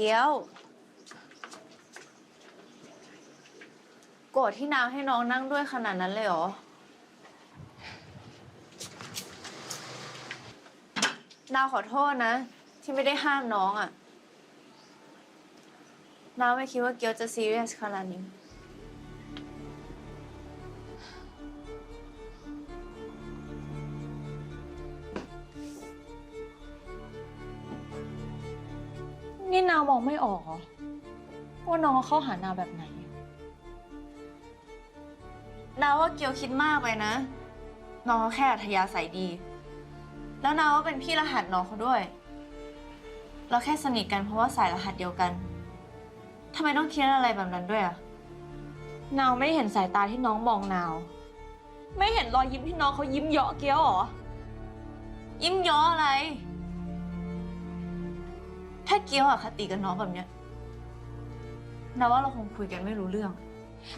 เกี๊ยว โกรธที่นาวให้น้องนั่งด้วยขนาดนั้นเลยเหรอ นาวขอโทษนะ ที่ไม่ได้ห้ามน้องอะ่ะนาวไม่คิดว่าเกียวจะซีเรียสขนาดนี้ นี่นาวมองไม่ออกเหรอว่าน้องเขาหานาวแบบไหน นาวว่าเกียวคิดมากไปนะ น้องเขาแค่อัธยาศัยดี แล้วนาวว่าเป็นพี่รหัสน้องเขาด้วย เราแค่สนิทกันเพราะว่าสายรหัสเดียวกันทำไมต้องคิดอะไรแบบนั้นด้วยอะนาวไม่เห็นสายตาที่น้องมองนาว ไม่เห็นรอยยิ้มที่น้องเขายิ้มเยาะเกี้ยวเหรอ ยิ้มย้ออะไร ถ้าเกียวอะคติกับน้องแบบเนี้ยนาว่าเราคงคุยกันไม่รู้เรื่อง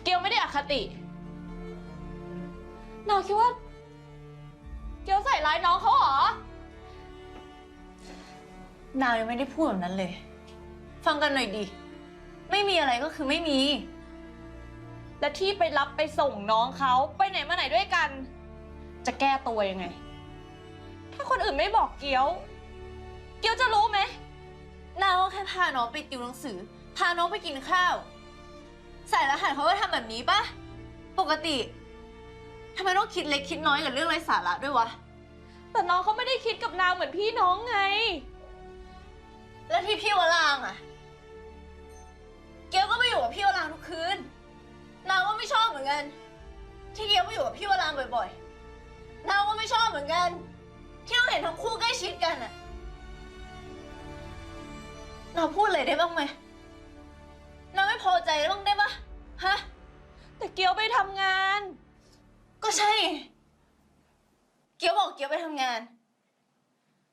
เกียวไม่ได้อคตินาวคิดว่า เกียวใส่ร้ายน้องเขาเหรอนาวยังไม่ได้พูดแบบนั้นเลย ฟังกันหน่อยดิ ไม่มีอะไรก็คือไม่มี และที่ไปรับไปส่งน้องเขาไปไหนมาไหนด้วยกัน จะแก้ตัวยังไง ถ้าคนอื่นไม่บอกเกียว เกียวจะรู้ไหม นาก็แค่พาน้องไปติวหนังสือ พาน้องไปกินข้าว สายรหัสเขาก็ทำแบบนี้ปะปกติทำไมต้องคิดเล็กคิดน้อยกับเรื่องไร้สาระด้วยวะ แต่น้องเขาไม่ได้คิดกับนาเหมือนพี่น้องไง แล้วที่พี่วรางอะเกียวก็ไปอยู่กับพี่วรางทุกคืน นาก็ไม่ชอบเหมือนกัน ที่เกียวไปอยู่กับพี่วรางบ่อยๆ นาก็ไม่ชอบเหมือนกัน ที่เราเห็นทั้งคู่ใกล้ชิดกันอะ นาวพูดเลยได้บ้างไหมนาวไม่พอใจบ้างได้ปะฮะ แต่เกียวไปทำงาน ก็ใช่ เกียวบอกเกียวไปทำงาน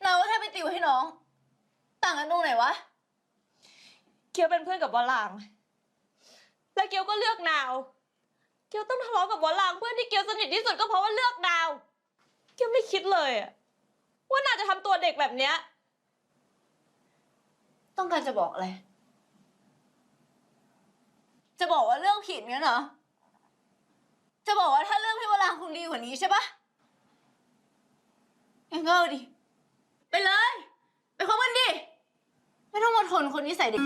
นาวก็แค่ไปติวให้น้อง ต่างกันตรงไหนวะ เกียวเป็นเพื่อนกับวอลลาง และเกียวก็เลือกนาว เกียวต้องทะเลาะกับวอลลางเพื่อนที่เกียวสนิทที่สุดก็เพราะว่าเลือกนาว เกียวไม่คิดเลยอะว่านาวจะทำตัวเด็กแบบเนี้ย ต้องการจะบอกอะไร จะบอกว่าเรื่องผิดงั้นเหรอ จะบอกว่าถ้าเรื่องพี่วรางคงดีกว่านี้ใช่ปะงั้นก็เอาดิ ไปเลย ไปคบกันดิ ไม่ต้องมาทนคนนิสัยเด็ก